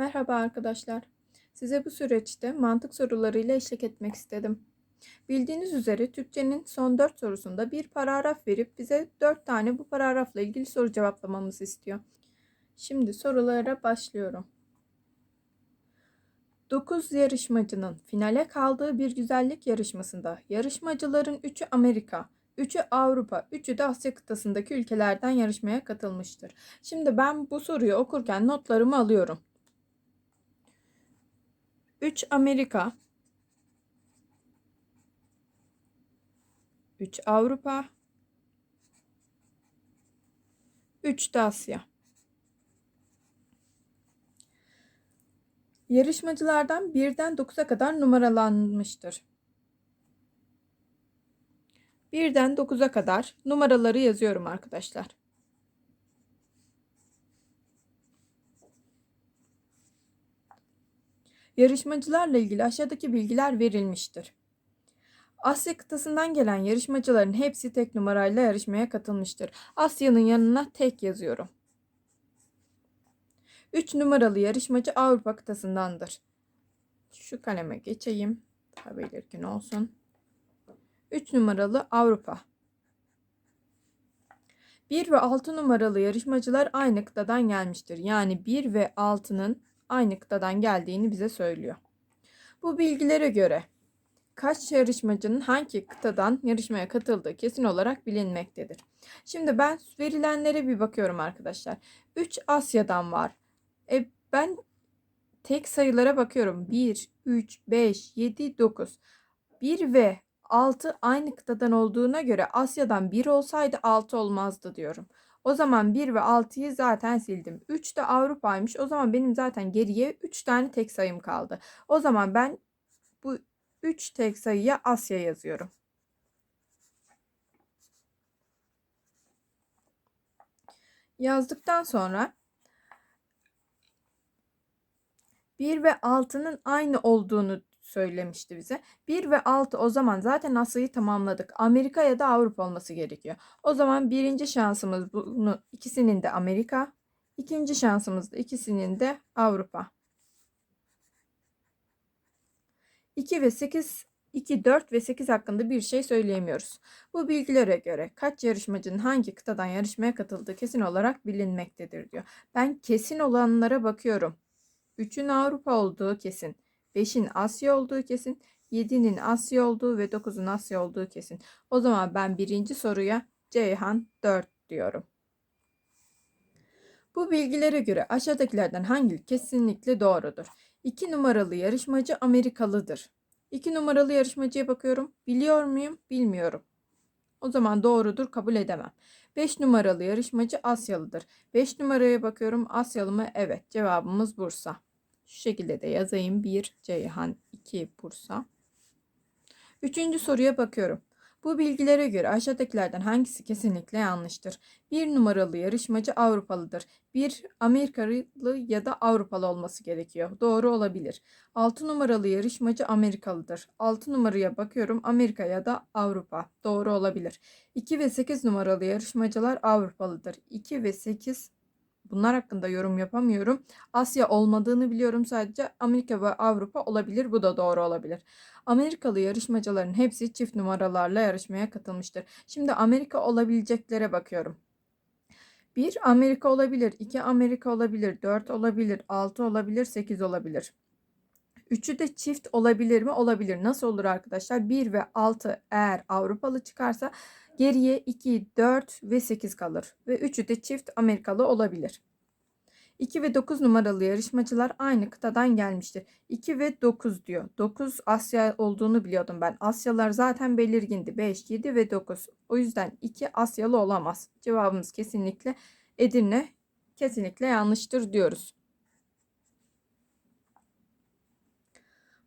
Merhaba arkadaşlar. Size bu süreçte mantık sorularıyla eşlik etmek istedim. Bildiğiniz üzere Türkçenin son 4 sorusunda bir paragraf verip bize 4 tane bu paragrafla ilgili soru cevaplamamızı istiyor. Şimdi sorulara başlıyorum. 9 yarışmacının finale kaldığı bir güzellik yarışmasında yarışmacıların 3'ü Amerika, 3'ü Avrupa, 3'ü de Asya kıtasındaki ülkelerden yarışmaya katılmıştır. Şimdi ben bu soruyu okurken notlarımı alıyorum. 3 Amerika 3 Avrupa 3 de Asya. Yarışmacılardan 1'den 9'a kadar numaralanmıştır. 1'den 9'a kadar numaraları yazıyorum arkadaşlar. Yarışmacılarla ilgili aşağıdaki bilgiler verilmiştir. Asya kıtasından gelen yarışmacıların hepsi tek numarayla yarışmaya katılmıştır. Asya'nın yanına tek yazıyorum. 3 numaralı yarışmacı Avrupa kıtasındandır. Şu kaleme geçeyim. Daha belirgin olsun. 3 numaralı Avrupa. 1 ve 6 numaralı yarışmacılar aynı kıtadan gelmiştir. Yani 1 ve 6'nın aynı kıtadan geldiğini bize söylüyor. Bu bilgilere göre kaç yarışmacının hangi kıtadan yarışmaya katıldığı kesin olarak bilinmektedir. Şimdi ben verilenlere bir bakıyorum arkadaşlar. 3 Asya'dan var. E ben tek sayılara bakıyorum. 1, 3, 5, 7, 9. 1 ve 6 aynı kıtadan olduğuna göre Asya'dan 1 olsaydı 6 olmazdı diyorum. O zaman 1 ve 6'yı zaten sildim. 3 de Avrupa'ymış. O zaman benim zaten geriye 3 tane tek sayım kaldı. O zaman ben bu 3 tek sayıya Asya yazıyorum. Yazdıktan sonra 1 ve 6'nın aynı olduğunu söylemişti bize. 1 ve 6 o zaman zaten Asya'yı tamamladık. Amerika ya da Avrupa olması gerekiyor. O zaman birinci şansımız bunu ikisinin de Amerika. ikinci şansımız da ikisinin de Avrupa. 2 ve 8 2, 4 ve 8 hakkında bir şey söyleyemiyoruz. Bu bilgilere göre kaç yarışmacının hangi kıtadan yarışmaya katıldığı kesin olarak bilinmektedir diyor. Ben kesin olanlara bakıyorum. 3'ün Avrupa olduğu kesin. 5'in Asya olduğu kesin. 7'nin Asya olduğu ve 9'un Asya olduğu kesin. O zaman ben birinci soruya Ceyhan 4 diyorum. Bu bilgilere göre aşağıdakilerden hangi kesinlikle doğrudur? 2 numaralı yarışmacı Amerikalıdır. 2 numaralı yarışmacıya bakıyorum. Biliyor muyum? Bilmiyorum. O zaman doğrudur kabul edemem. 5 numaralı yarışmacı Asyalıdır. 5 numaraya bakıyorum. Asyalı mı? Evet. Cevabımız Bursa. Şu şekilde de yazayım. 1 Ceyhan 2 Bursa. Üçüncü soruya bakıyorum. Bu bilgilere göre aşağıdakilerden hangisi kesinlikle yanlıştır? Bir numaralı yarışmacı Avrupalıdır. Bir Amerikalı ya da Avrupalı olması gerekiyor. Doğru olabilir. 6 numaralı yarışmacı Amerikalıdır. 6 numaraya bakıyorum Amerika ya da Avrupa. Doğru olabilir. 2 ve 8 numaralı yarışmacılar Avrupalıdır. 2 ve 8 Bunlar hakkında yorum yapamıyorum. Asya olmadığını biliyorum sadece Amerika ve Avrupa olabilir. Bu da doğru olabilir. Amerikalı yarışmacıların hepsi çift numaralarla yarışmaya katılmıştır. Şimdi Amerika olabileceklere bakıyorum. 1 Amerika olabilir, 2 Amerika olabilir, 4 olabilir, 6 olabilir, 8 olabilir. Üçü de çift olabilir mi? Olabilir. Nasıl olur arkadaşlar? 1 ve 6 eğer Avrupalı çıkarsa Geriye 2, 4 ve 8 kalır ve üçü de çift Amerikalı olabilir. 2 ve 9 numaralı yarışmacılar aynı kıtadan gelmiştir. 2 ve 9 diyor. 9 Asya olduğunu biliyordum ben. Asyalar zaten belirgindi. 5, 7 ve 9. O yüzden 2 Asyalı olamaz. Cevabımız kesinlikle Edirne. Kesinlikle yanlıştır diyoruz.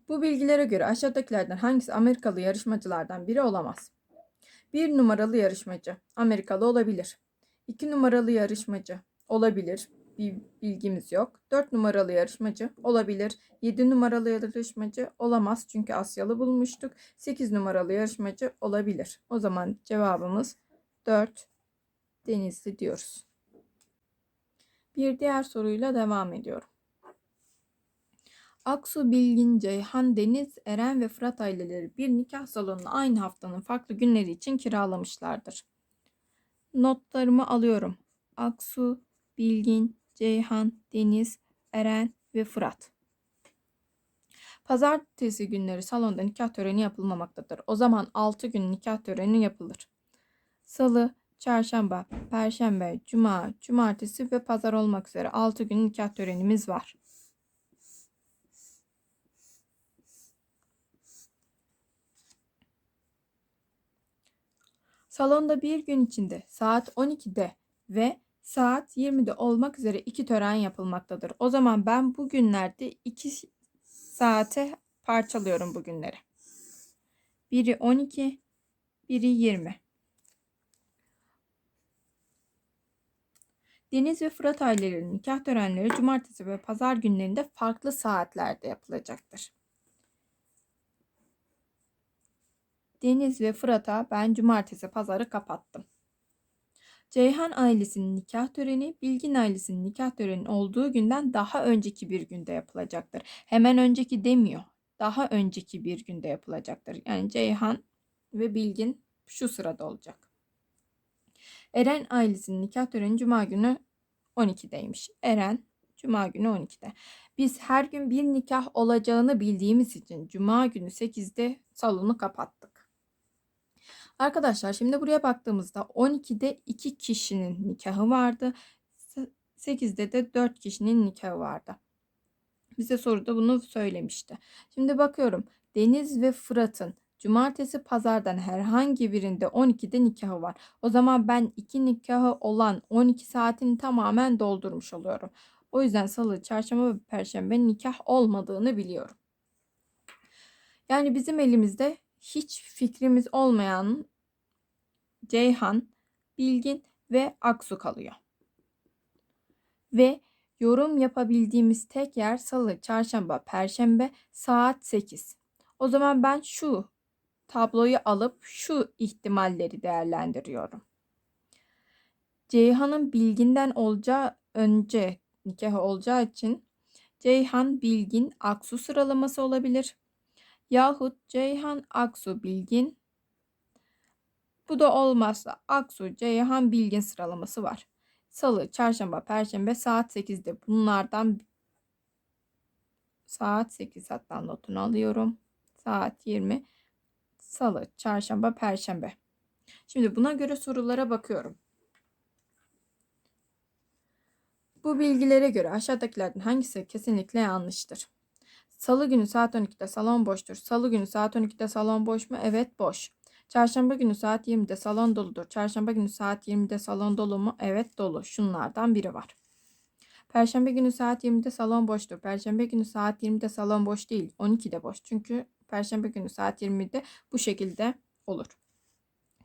Bu bilgilere göre aşağıdakilerden hangisi Amerikalı yarışmacılardan biri olamaz? 1 numaralı yarışmacı Amerikalı olabilir. 2 numaralı yarışmacı olabilir. Bir bilgimiz yok. 4 numaralı yarışmacı olabilir. 7 numaralı yarışmacı olamaz çünkü Asyalı bulmuştuk. 8 numaralı yarışmacı olabilir. O zaman cevabımız 4 Denizli diyoruz. Bir diğer soruyla devam ediyorum. Aksu, Bilgin, Ceyhan, Deniz, Eren ve Fırat aileleri bir nikah salonunu aynı haftanın farklı günleri için kiralamışlardır. Notlarımı alıyorum. Aksu, Bilgin, Ceyhan, Deniz, Eren ve Fırat. Pazartesi günleri salonda nikah töreni yapılmamaktadır. O zaman 6 gün nikah töreni yapılır. Salı, çarşamba, perşembe, cuma, cumartesi ve pazar olmak üzere 6 gün nikah törenimiz var. Salonda bir gün içinde saat 12'de ve saat 20'de olmak üzere iki tören yapılmaktadır. O zaman ben bu günlerde iki saate parçalıyorum bu günleri. Biri 12, biri 20. Deniz ve Fırat ailelerinin nikah törenleri cumartesi ve pazar günlerinde farklı saatlerde yapılacaktır. Deniz ve Fırat'a ben cumartesi pazarı kapattım. Ceyhan ailesinin nikah töreni, Bilgin ailesinin nikah töreni olduğu günden daha önceki bir günde yapılacaktır. Hemen önceki demiyor. Daha önceki bir günde yapılacaktır. Yani Ceyhan ve Bilgin şu sırada olacak. Eren ailesinin nikah töreni cuma günü 12'deymiş. Eren cuma günü 12'de. Biz her gün bir nikah olacağını bildiğimiz için cuma günü 8'de salonu kapattık. Arkadaşlar şimdi buraya baktığımızda 12'de 2 kişinin nikahı vardı. 8'de de 4 kişinin nikahı vardı. Bize soruda bunu söylemişti. Şimdi bakıyorum Deniz ve Fırat'ın cumartesi pazardan herhangi birinde 12'de nikahı var. O zaman ben iki nikahı olan 12 saatini tamamen doldurmuş oluyorum. O yüzden salı, çarşamba ve perşembe nikah olmadığını biliyorum. Yani bizim elimizde hiç fikrimiz olmayan Ceyhan, Bilgin ve Aksu kalıyor. Ve yorum yapabildiğimiz tek yer salı, çarşamba, perşembe saat 8. O zaman ben şu tabloyu alıp şu ihtimalleri değerlendiriyorum. Ceyhan'ın Bilgin'den olacağı önce nikahı olacağı için Ceyhan, Bilgin, Aksu sıralaması olabilir. Yahut Ceyhan, Aksu, Bilgin, bu da olmazsa Aksu, Ceyhan, Bilgin sıralaması var. Salı, çarşamba, perşembe saat 8'de bunlardan saat 8 hatta notunu alıyorum. Saat 20. Salı, çarşamba, perşembe. Şimdi buna göre sorulara bakıyorum. Bu bilgilere göre aşağıdakilerden hangisi kesinlikle yanlıştır? Salı günü saat 12'de salon boştur. Salı günü saat 12'de salon boş mu? Evet boş. Çarşamba günü saat 20'de salon doludur. Çarşamba günü saat 20'de salon dolu mu? Evet dolu. Şunlardan biri var. Perşembe günü saat 20'de salon boştur. Perşembe günü saat 20'de salon boş değil. 12'de boş. Çünkü Perşembe günü saat 20'de bu şekilde olur.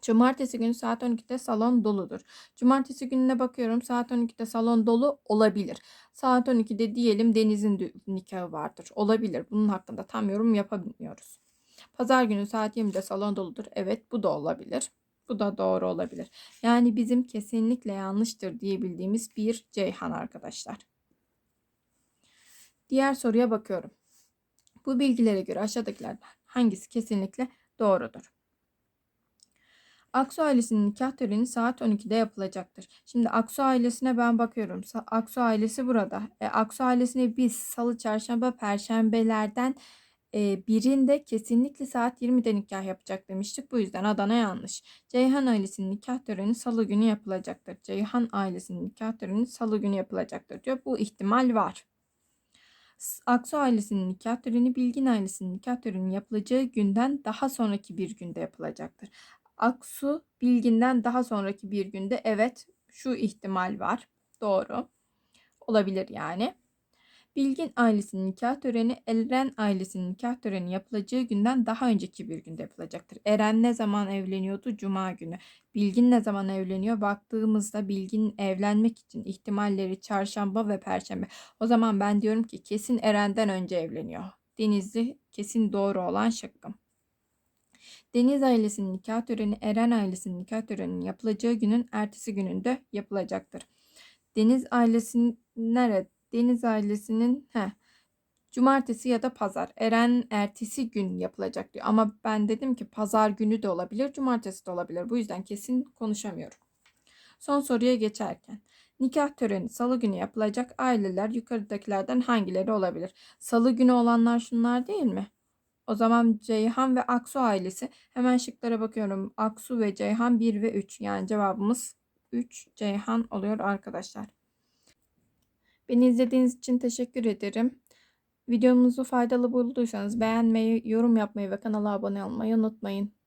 Cumartesi günü saat 12'de salon doludur. Cumartesi gününe bakıyorum saat 12'de salon dolu olabilir. Saat 12'de diyelim Deniz'in nikahı vardır. Olabilir. Bunun hakkında tam yorum yapamıyoruz. Pazar günü saat 20'de salon doludur. Evet bu da olabilir. Bu da doğru olabilir. Yani bizim kesinlikle yanlıştır diyebildiğimiz bir Ceyhan arkadaşlar. Diğer soruya bakıyorum. Bu bilgilere göre aşağıdakilerden hangisi kesinlikle doğrudur? Aksu ailesinin nikah töreni saat 12'de yapılacaktır. Şimdi Aksu ailesine ben bakıyorum. Aksu ailesi burada. E, Aksu ailesine biz salı, çarşamba, perşembelerden e, birinde kesinlikle saat 20'de nikah yapacak demiştik. Bu yüzden Adana yanlış. Ceyhan ailesinin nikah töreni salı günü yapılacaktır. Ceyhan ailesinin nikah töreni salı günü yapılacaktır diyor. Bu ihtimal var. Aksu ailesinin nikah töreni Bilgin ailesinin nikah töreni yapılacağı günden daha sonraki bir günde yapılacaktır. Aksu Bilgin'den daha sonraki bir günde evet şu ihtimal var. Doğru. Olabilir yani. Bilgin ailesinin nikah töreni Eren ailesinin nikah töreni yapılacağı günden daha önceki bir günde yapılacaktır. Eren ne zaman evleniyordu? Cuma günü. Bilgin ne zaman evleniyor? Baktığımızda Bilgin evlenmek için ihtimalleri çarşamba ve perşembe. O zaman ben diyorum ki kesin Eren'den önce evleniyor. Denizli kesin doğru olan şıkkım. Deniz ailesinin nikah töreni Eren ailesinin nikah töreninin yapılacağı günün ertesi gününde yapılacaktır. Deniz ailesinin nerede? Deniz ailesinin he, Cumartesi ya da pazar. Eren ertesi gün yapılacak diyor. Ama ben dedim ki pazar günü de olabilir, cumartesi de olabilir. Bu yüzden kesin konuşamıyorum. Son soruya geçerken. Nikah töreni salı günü yapılacak aileler yukarıdakilerden hangileri olabilir? Salı günü olanlar şunlar değil mi? O zaman Ceyhan ve Aksu ailesi. Hemen şıklara bakıyorum. Aksu ve Ceyhan 1 ve 3. Yani cevabımız 3 Ceyhan oluyor arkadaşlar. Beni izlediğiniz için teşekkür ederim. Videomuzu faydalı bulduysanız beğenmeyi, yorum yapmayı ve kanala abone olmayı unutmayın.